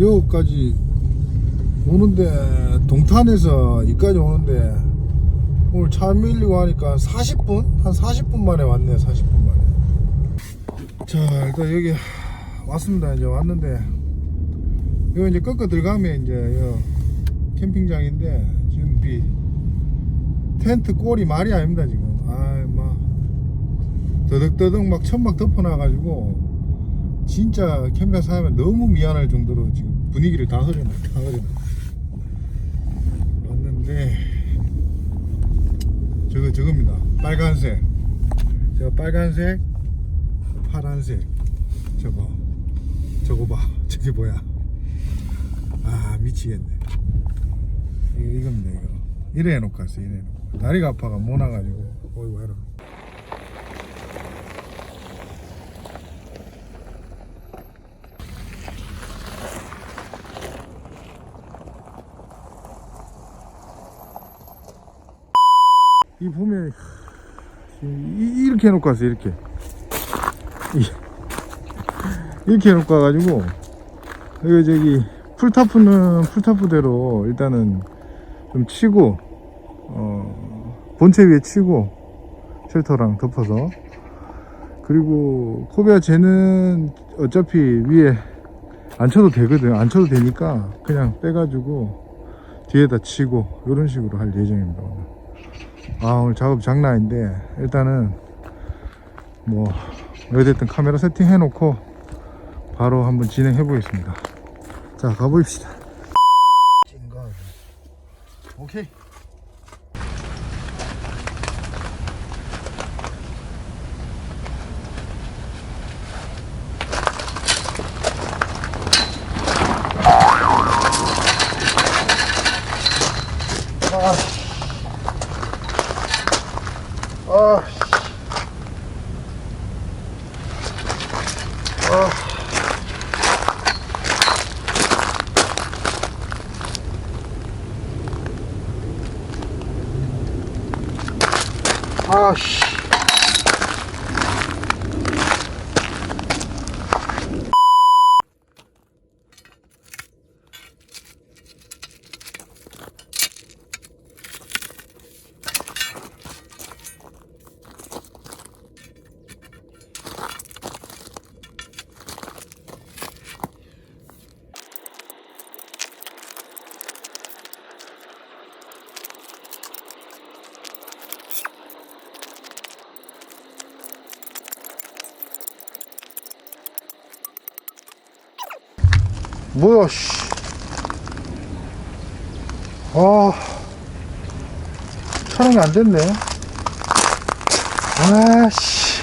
여기까지 오는데 동탄에서 여기까지 오는데 오늘 차 밀리고 하니까 40분? 한 40분 만에 왔네 40분 만에. 자 일단 여기 왔습니다. 이제 왔는데 여기 이제 꺾어 들어가면 이제 여 캠핑장인데 지금 비 텐트 꼴이 말이 아닙니다 지금. 아막 더덕더덕 막 천막 덮어놔가지고 진짜 캠핑 사면 너무 미안할 정도로 지금 분위기를 다 흐려놔 다 흐려놔. 왔는데 저거 저겁니다. 빨간색. 저 빨간색 파란색. 저거 저거 봐. 저게 뭐야? 아 미치겠네. 이겁니다 이거. 이래 해놓고 왔어 이래 해놓고. 다리가 아파가 못 나가지고. 어이구 해라 이 보면 이- 이렇게 해놓고 왔어 이렇게. 이- 이렇게 해놓고 와가지고 여기 저기 풀타프는 풀타프대로 일단은 좀 치고 어 본체 위에 치고 쉘터랑 덮어서. 그리고 코비아 쟤는 어차피 위에 안 쳐도 되거든. 안 쳐도 되니까 그냥 빼가지고 뒤에다 치고 이런 식으로 할 예정입니다. 아 오늘 작업 장난 아닌데 일단은 뭐 어찌됐든 카메라 세팅 해 놓고 바로 한번 진행해 보겠습니다 자 가보입시다 오케이 아, 씨. 아. 뭐야, 씨. 아, 촬영이 안 됐네. 아, 씨.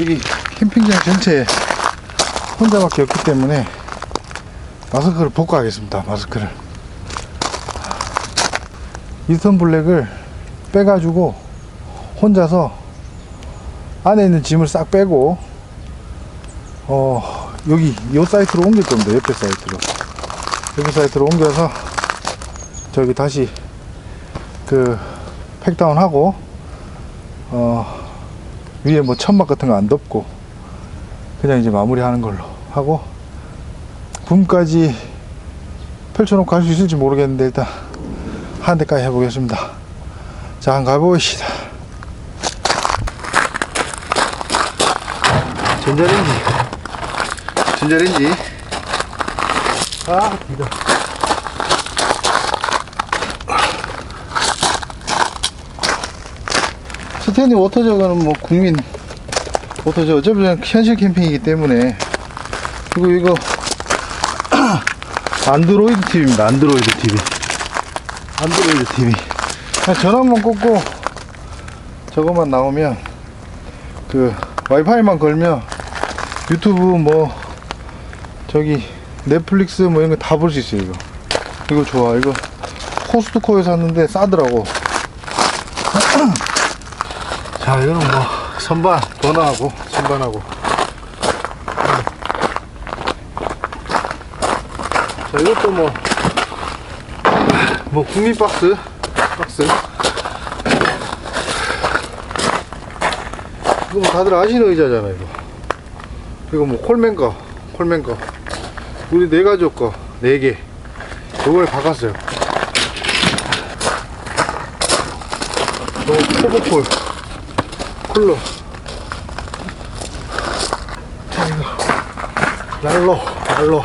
여기 캠핑장 전체에 혼자밖에 없기 때문에 마스크를 벗고 하겠습니다. 마스크를. 이스턴 블랙을 빼가지고 혼자서 안에 있는 짐을 싹 빼고 어 여기 요 사이트로 옮길 겁니다 옆에 사이트로. 옆에 사이트로 옮겨서 저기 다시 그 팩다운 하고 어 위에 뭐 천막 같은 거 안 덮고 그냥 이제 마무리 하는 걸로 하고 붐까지 펼쳐놓고 할수 있을지 모르겠는데 일단 한 대까지 해보겠습니다. 자 한번 가보시다. 전자레인지 전자레인지. 아 기다. 스탠리 워터저거는 뭐 국민 워터저 어차피 그냥 현실 캠핑이기 때문에. 그리고 이거 안드로이드 TV입니다 안드로이드 TV 안드로이드 TV 전원만 꽂고 저것만 나오면 그 와이파이만 걸면 유튜브 뭐 저기 넷플릭스 뭐 이런 거 다 볼 수 있어요 이거. 이거 좋아. 이거 코스트코에서 샀는데 싸더라고. 자 이거는 뭐 선반 번호하고 선반하고. 자 이것도 뭐뭐 국민 박스 박스. 이거 뭐 다들 아시는 의자잖아 이거. 이거 뭐 콜맨가 폴맨 거. 우리 네 가족 거. 네 개. 요번에 바꿨어요. 요 포브폴 쿨러. 자 이거. 난로 난로.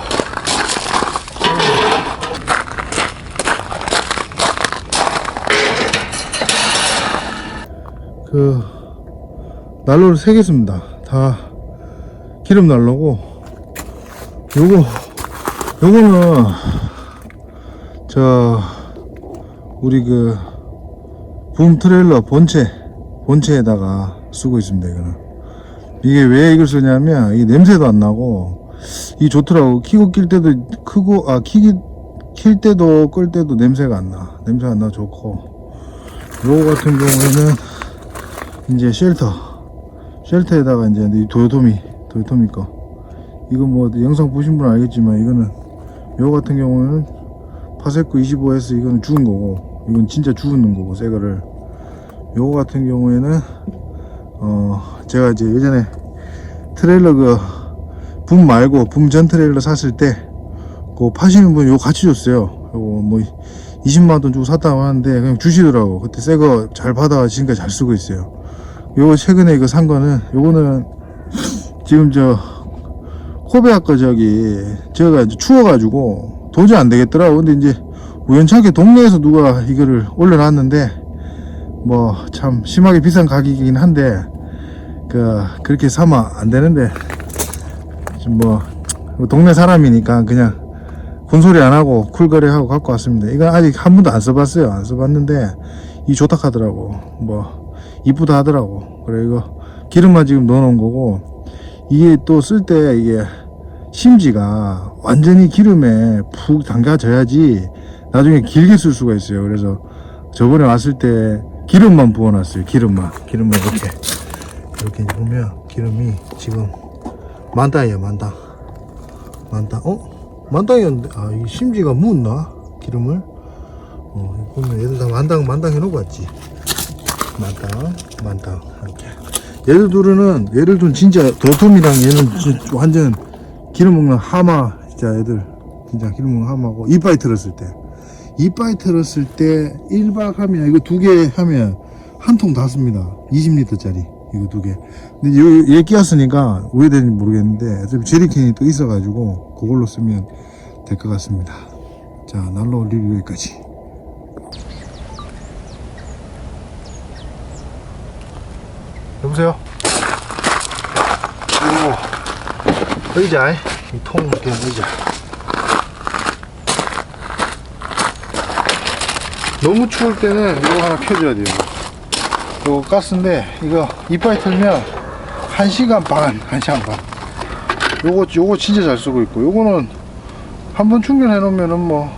그 난로를 세 개 씁니다. 다 기름 난로고 요거 요거는 저 우리 그 붐 트레일러 본체 본체에다가 쓰고 있습니다. 이거는 이게 왜 이걸 쓰냐면 이게 냄새도 안 나고 이 좋더라고 키고 낄 때도 크고 아 키기 킬 때도 끌 때도 냄새가 안 나. 냄새 안나 좋고 요거 같은 경우에는 이제 쉘터 쉘터에다가 이제 이 도요토미 도요토미 거 이거 뭐 영상 보신 분은 알겠지만 이거는 요거 같은 경우는 파세코 25S 이거는 죽은 거고 이건 진짜 죽은 거고 새 거를. 요거 같은 경우에는 어 제가 이제 예전에 트레일러 그 붐 말고 붐 전 트레일러 샀을 때 그거 파시는 분 요거 같이 줬어요. 요거 뭐 20만원 주고 샀다고 하는데 그냥 주시더라고. 그때 새 거 잘 받아 지금까지 잘 쓰고 있어요. 요거 최근에 이거 산 거는 요거는 지금 저 코베아 거 저기 제가 이제 추워가지고 도저히 안 되겠더라고 근데 이제 우연찮게 동네에서 누가 이거를 올려놨는데 뭐 참 심하게 비싼 가격이긴 한데 그 그렇게 사면 안 되는데 좀뭐 동네 사람이니까 그냥 군소리 안 하고 쿨거래하고 갖고 왔습니다. 이건 아직 한 번도 안 써봤어요. 안 써봤는데 이 좋다 하더라고. 뭐 이쁘다 하더라고. 그래 이거 기름만 지금 넣어놓은 거고 이게 또 쓸 때 이게 심지가 완전히 기름에 푹 담가져야지 나중에 길게 쓸 수가 있어요. 그래서 저번에 왔을 때 기름만 부어놨어요. 기름만 기름만 이렇게 이렇게 보면 기름이 지금 만당이에요. 만당 만당 어? 만당이었는데 아 이 심지가 묻나 기름을 어 보면 얘들 다 만당 만당 해놓고 왔지 만당 만당 이렇게 얘들 둘은 얘를 둘 진짜 도톰이랑 얘는 완전 기름 먹는 하마 진짜 얘들 진짜 기름 먹는 하마고 이빨 틀었을 때. 이빨 틀었을 때 1박 하면 이거 두 개 하면 한 통 다 씁니다. 20리터짜리 이거 두개. 근데 요, 얘 끼었으니까 왜 되는지 모르겠는데 어차피 제리캔이 또 있어 가지고 그걸로 쓰면 될 것 같습니다. 자 난로 리뷰 여기까지. 여보세요 오 의자. 이렇게 의자. 너무 추울 때는 이거 하나 켜줘야 돼요. 이거 가스인데 이거 이빨 틀면 1시간 반 1시간 반. 요거 요거 진짜 잘 쓰고 있고 요거는 한번 충전해 놓으면은 뭐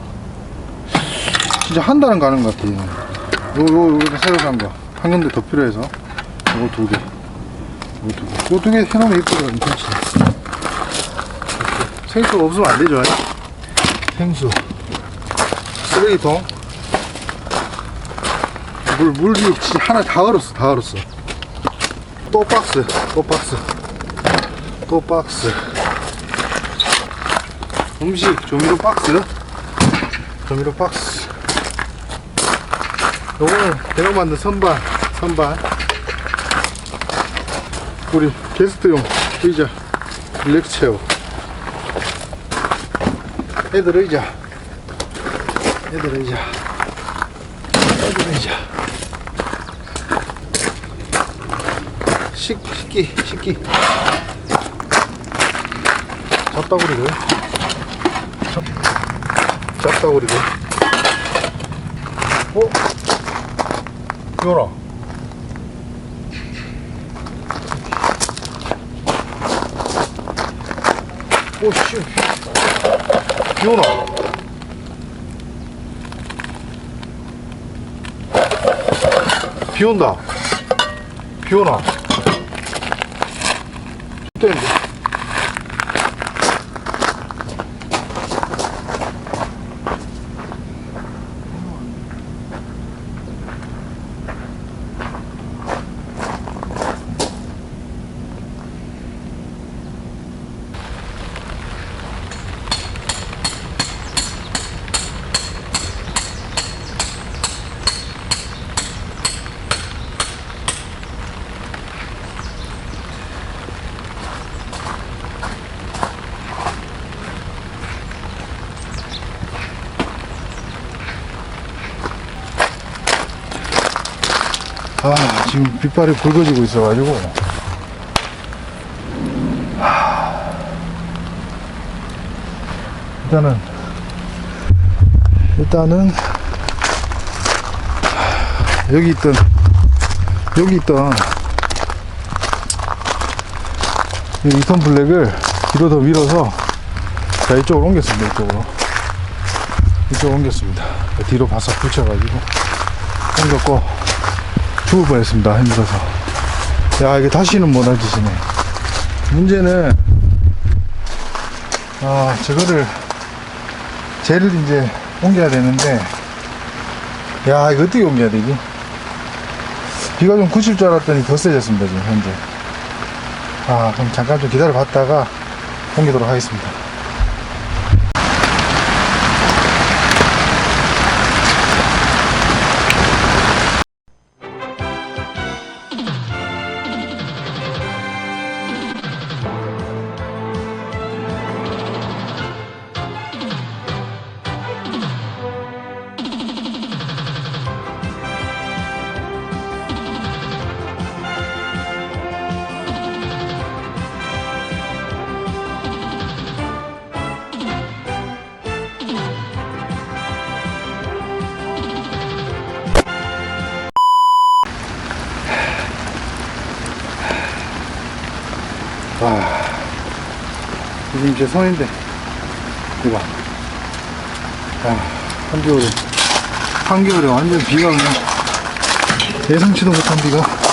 진짜 한 달은 가는 것 같아요. 요, 요, 요거 새로 산 거 한 군데 더 필요해서. 요거 두 개. 요거 두 개. 요거 두개 해놓으면 이쁘거든요 생수 없으면 안 되죠 생수 쓰레기통 물, 물이 진짜 하나 다 얼었어, 다 얼었어. 또 박스, 또 박스, 또 박스. 음식, 조미료 박스, 조미료 박스. 요거는 내가 만든 선반, 선반. 우리 게스트용 의자, 릴렉스 체어. 애들 의자, 애들 의자, 애들 의자. 식, 식기, 식기. 잡다구리고요. 잡다구리고. 어? 비오나. 오, 씨. 비오나. 비 온다. 비 오나. 되는데. 아, 지금 빗발이 굵어지고 있어가지고. 하... 일단은, 일단은, 여기 있던, 여기 있던, 이 2톤 블랙을 뒤로 더 밀어서, 자, 이쪽으로 옮겼습니다, 이쪽으로. 이쪽으로 옮겼습니다. 뒤로 바싹 붙여가지고, 옮겼고, 죽을 뻔했습니다. 힘들어서. 야, 이게 다시는 못할 짓이네. 문제는, 아, 저거를, 쟤를 이제 옮겨야 되는데, 야, 이거 어떻게 옮겨야 되지? 비가 좀 그칠 줄 알았더니 더 세졌습니다, 지금 현재. 아, 그럼 잠깐 좀 기다려 봤다가 옮기도록 하겠습니다. 아, 지금 제 손인데, 이거. 아, 한겨울에, 한겨울에 완전 비가 그냥 예상치도 못한 비가